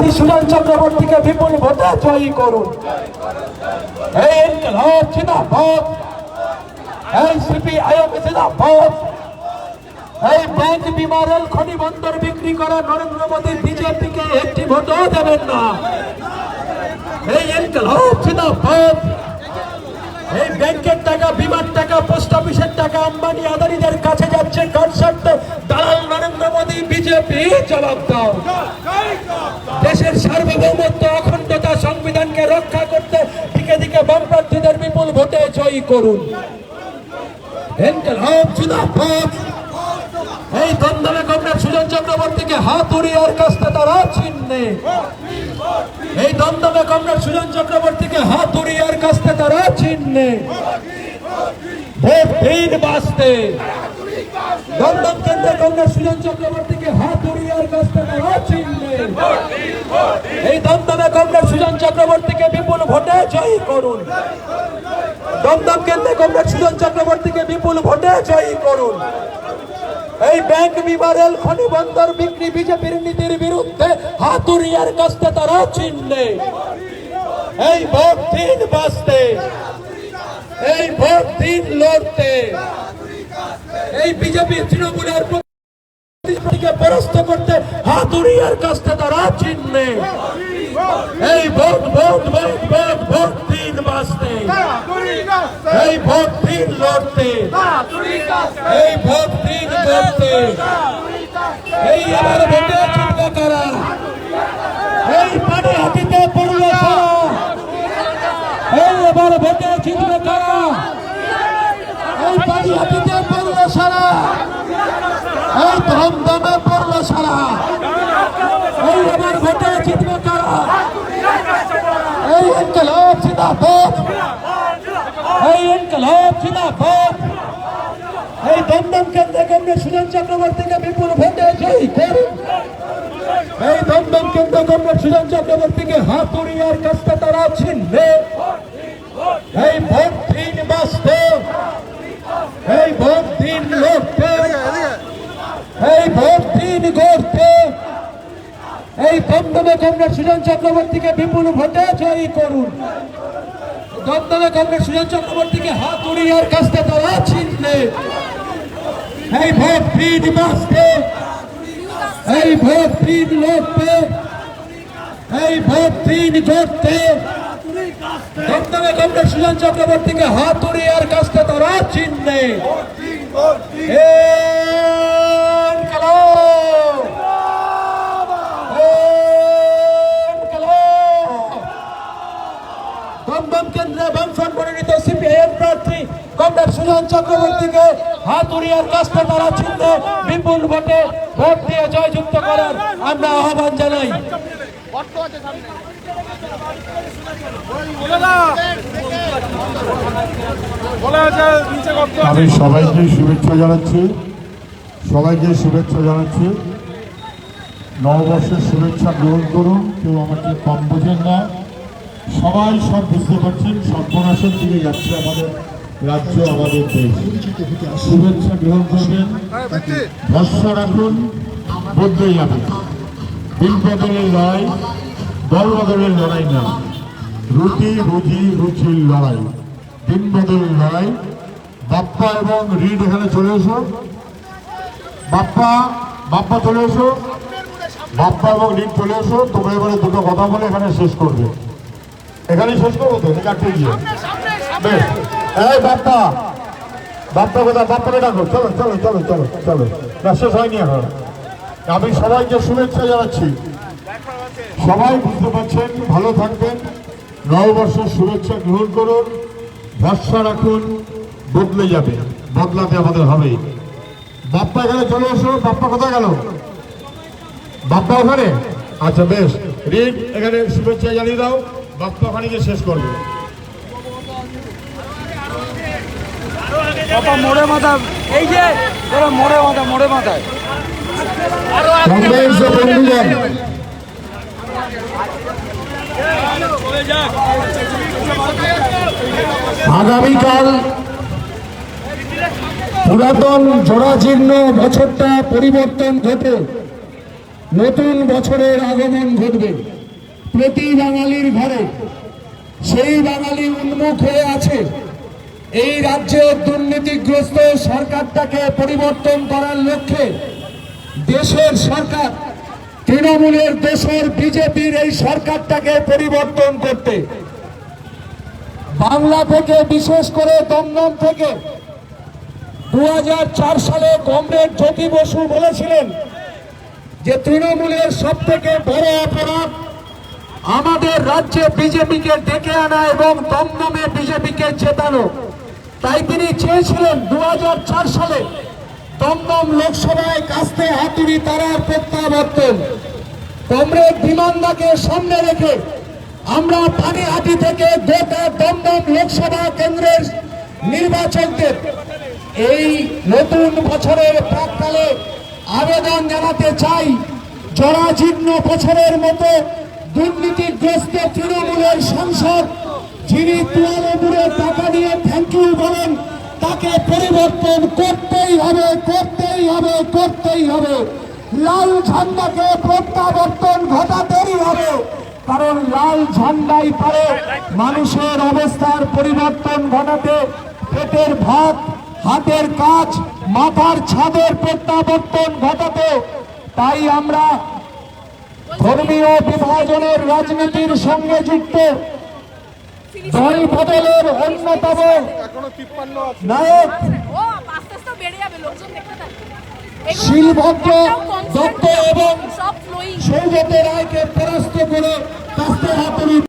প্রার্থী সুজন চক্রবর্তীকে বিপুল ভোটে জয়ী করুন। এই ইনকলাব জিন্দাবাদ। এই সিপিআইএম জিন্দাবাদ। এই ব্যাংক বিমারেল খনি বন্দর বিক্রি করা নরেন্দ্র মোদী বিজেপিকে একটি ভোটও দেবেন না। এই ইনকলাব জিন্দাবাদ। এই ব্যাংকের টাকা, বিমার টাকা, পোস্ট অফিসের টাকা, আম্বানি আদানিদের কাছে যাচ্ছে কনসার্ট। দালাল নরেন্দ্র মোদী বিজেপি জবাব দাও। করুন। এই দ্বন্দ্বে কমরেড সুজন চক্রবর্তীকে হাতুড়ি আর কাস্তে তারা চিহ্নে। এই দ্বন্দ্বে কমরেড সুজন চক্রবর্তীকে হাতুড়ি আর কাস্তে তারা চিহ্নে। ভোট দিন বাঁচতে। দমদম কেন্দ্রে কমরেড সুজন চক্রবর্তীকে হাতুড়ি আর কাস্তে তারা চিহ্নে। এই দমদমে কমরেড সুজন চক্রবর্তীকে বিপুল ভোটে জয়ী করুন। দমদম কেন্দ্রে কমরেড সুজন চক্রবর্তীকে বিপুল ভোটে জয়ী করুন। এই ব্যাংক বিমারেল খনি বন্দর বিক্রি বিজেপির নীতির বিরুদ্ধে হাতুরিয়ার কাছে তারা চিহ্নে। এই ভোট দিন বাঁচতে, এই ভোট দিন লড়তে। এই বিজেপি তৃণমূলের প্রতিনিধিকে পরাস্ত করতে হাতুরিয়ার কাছে তারা চিহ্নে। এই vote vote vote vote vote দিন বাঁচতে এই ভোট দিন লড়তে এই ভোট দিন করতে এই এবার ভোটে চিন্তা করা এই পানি হাতিতে পড়ল সারা এই এবার ভোটে চিন্তা করা এই পানি হাতিতে পড়ল সারা এই ধম দমে পড়ল সারা এই এবার ভোটে চিন্তা করা এই জিন্দাবাদ এই ইনকলাব জিন্দাবাদ এই দমদম কেন্দ্রে কমরে সুজন চক্রবর্তীকে বিপুল ভোটে জয়ী করুন। এই দমদম কেন্দ্রে কমরে সুজন চক্রবর্তীকে হাতুড়িয়ার কাছে তারা ছিনবে এই ভোট দিন বাঁচতে এই ভোট দিন লড়তে এই ভোট দিন গড়তে এই দমদমে কমরে সুজন চক্রবর্তীকে বিপুল ভোটে জয়ী করুন। দমদমে কংগ্রেস সুজন চক্রবর্তীকে হাত উড়িয়ার কাছে তারা ছিনলে এই ভোট ফিড বাঁচতে, এই ভোট ফিড লড়তে, এই ভোট ফিড করতে দমদমে কংগ্রেস সুজন চক্রবর্তীকে হাত উড়িয়ার কাছে তারা চিনলে দমদম সুজন চক্রবর্তীকে হাতুড়িয়ার কাছে তারা চিহ্নে বিপুল ভোটে ভোট দিয়ে জয়যুক্ত করার আমরা আহ্বান জানাই। আমি সবাইকে শুভেচ্ছা জানাচ্ছি। সবাইকে শুভেচ্ছা জানাচ্ছি। নববর্ষের শুভেচ্ছা গ্রহণ করুন, কেউ আমাকে কম বোঝেন না। সবাই সব বুঝতে পারছেন, সর্বনাশের দিকে যাচ্ছে আমাদের রাজ্য আমাদের দেশ। শুভেচ্ছা গ্রহণ করবেন। ভরসা রাখুন বদলে যাবে দিন বদলের লড়াই দল বদলের লড়াই না। রুটি রুজি রুচির লড়াই। দিন বদলের লড়াই। বাপ্পা এবং রিড এখানে চলে এসো। বাপ্পা বাপ্পা চলে এসো। বাপ্পা এবং রিড চলে এসো। তোমরা এবারে দুটো কথা বলে এখানে শেষ করবে। এখানে শেষ করব তো? আটকে গিয়ে? বেশ। এই বাপ্পা। বাপ্পা কোথা বাপ্পাকে ডাকো। চলো চলো চলো চলো চলো। না, শেষ হয়নি এখন। আমি সবাইকে শুভেচ্ছা জানাচ্ছি। সবাই বুঝতে পারছেন, ভালো থাকবেন। নববর্ষের শুভেচ্ছা গ্রহণ করুন। ভরসা রাখুন। বদলে যাবে। বদলাতে আমাদের হবে। বাপ্পা এখানে চলে এসো। বাপ্পা কোথায় গেল? বাপ্পা ওখানে? আচ্ছা বেশ। রিড এখানে শুভেচ্ছা জানিয়ে দাও। বাপ্পা ওখানে গিয়ে শেষ করবে। বাবা, মোড়ে মাথা। এই যে, ওরা মোড়ে মাথা, মোড়ে মাথায় আগামীকাল পুরাতন জরাজীর্ণ বছরটা পরিবর্তন ঘটে। নতুন বছরের আগমন ঘটবে। প্রতি বাঙালির ঘরে সেই বাঙালি উন্মুখ হয়ে আছে। এই রাজ্যের দুর্নীতিগ্রস্ত সরকারটাকে পরিবর্তন করার লক্ষ্যে দেশের সরকার, তৃণমূলের দেশের বিজেপির এই সরকারটাকে পরিবর্তন করতে। বাংলা থেকে বিশেষ করে দমদম থেকে দু হাজার চার সালে কমরেড জ্যোতি বসু বলেছিলেন যে তৃণমূলের সব থেকে বড় অপরাধ আমাদের রাজ্যে বিজেপিকে ডেকে আনা এবং দমদমে বিজেপিকে জেতানো। তাই তিনি চেয়েছিলেন দু হাজার চার সালে দমদম লোকসভায় কাস্তে হাতুড়ি তারার প্রত্যাবর্তন। কমরেড বিমানদাকে সামনে রেখে আমরা পানিহাটি থেকে গোটা দমদম লোকসভা কেন্দ্রের নির্বাচকদের এই নতুন বছরের প্রাককালে আবেদন জানাতে চাই। জরাজীর্ণ বছরের মতো দুর্নীতিগ্রস্ত তৃণমূলের সাংসদ যিনি তুয়ালপুরে টাকা দিয়ে থ্যাংক ইউ বলেন, তাকে পরিবর্তন করতেই হবে করতেই হবে করতেই হবে। লাল ঝান্ডাকে প্রত্যাবর্তন ঘটাতেই হবে। কারণ লাল ঝান্ডাই পারে মানুষের অবস্থার পরিবর্তন ঘটাতে। পেটের ভাত, হাতের কাজ, মাথার ছাদের প্রত্যাবর্তন ঘটাতে। তাই আমরা ধর্মীয় বিভাজনের রাজনীতির সঙ্গে যুক্ত। দল পটেলের অন্যতম নায়ক শিলভদ্র দত্ত এবং। সৌগত রায়কে পরাস্ত করে কাস্তে হাতুড়ি